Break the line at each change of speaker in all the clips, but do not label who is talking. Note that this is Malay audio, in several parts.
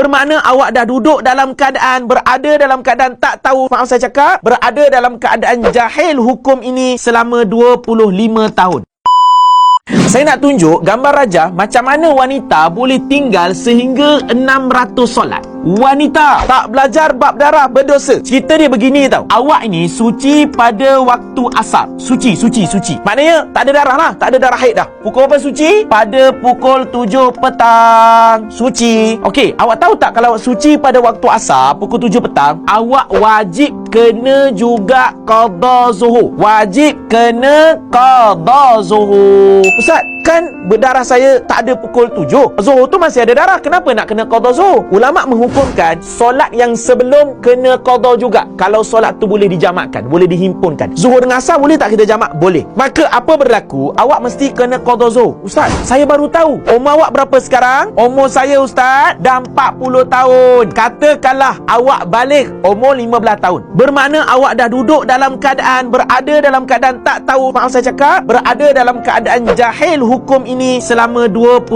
Bermakna awak dah duduk dalam keadaan berada dalam keadaan tak tahu maaf saya cakap berada dalam keadaan jahil hukum ini selama 25 tahun. Saya nak tunjuk gambar raja macam mana wanita boleh tinggal sehingga 600 solat. Wanita tak belajar bab darah berdosa. Cerita dia begini tau. Awak ini suci pada waktu asar. Suci, suci, suci. Maknanya tak ada darah lah. Tak ada darah haid dah. Pukul apa suci? Pada pukul 7 petang. Suci. Okey, awak tahu tak kalau suci pada waktu asar pukul 7 petang, awak wajib kena juga qada zuhur. Wajib kena qada zuhur. Ustaz, kan berdarah saya tak ada pukul 7. Zuhur tu masih ada darah. Kenapa nak kena qada zuhur? Ulama menghukumkan solat yang sebelum kena qada juga. Kalau solat tu boleh dijamakkan, boleh dihimpunkan. Zuhur dengan asar boleh tak kita jamak? Boleh. Maka apa berlaku? Awak mesti kena qada zuhur. Ustaz, saya baru tahu. Umur awak berapa sekarang? Umur saya ustaz dah 40 tahun. Katakanlah awak balik umur 15 tahun. Bermakna awak dah duduk dalam keadaan berada dalam keadaan tak tahu maaf saya cakap berada dalam keadaan jahil hukum ini selama 25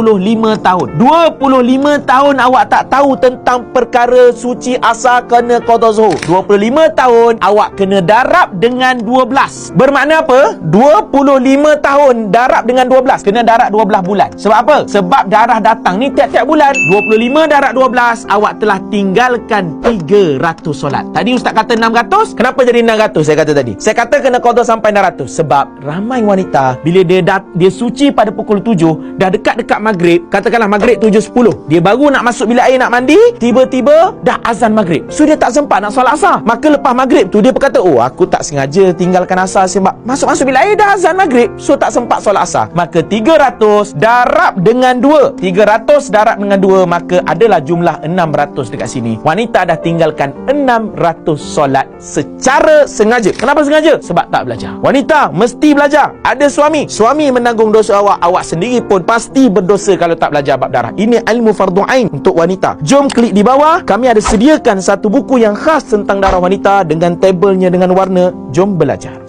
tahun. 25 tahun awak tak tahu tentang perkara suci asar kena qada zuhur. 25 tahun awak kena darab dengan 12. Bermakna apa? 25 tahun darab dengan 12. Kena darab 12 bulan. Sebab apa? Sebab darah datang ni tiap-tiap bulan. 25 darab 12 awak telah tinggalkan 300 solat. Tadi ustaz kata 600, kenapa jadi 600 saya kata tadi? Saya kata kena qada sampai 600 sebab ramai wanita bila dia dat, dia suci pada pukul 7 dah dekat-dekat maghrib, katakanlah maghrib 7.10. Dia baru nak masuk bilik air nak mandi, tiba-tiba dah azan maghrib. So dia tak sempat nak solat asar. Maka lepas maghrib tu dia berkata, "Oh, aku tak sengaja tinggalkan asar sebab masuk-masuk bilik air dah azan maghrib, so tak sempat solat asar." Maka 300 darab dengan 2. 300 darab dengan 2 maka adalah jumlah 600 dekat sini. Wanita dah tinggalkan 600 solat secara sengaja. Kenapa sengaja? Sebab tak belajar. Wanita mesti belajar. Ada suami, suami menanggung dosa awak, awak sendiri pun pasti berdosa kalau tak belajar bab darah. Ini ilmu fardu ain untuk wanita. Jom klik di bawah, kami ada sediakan satu buku yang khas tentang darah wanita dengan tabelnya dengan warna. Jom belajar.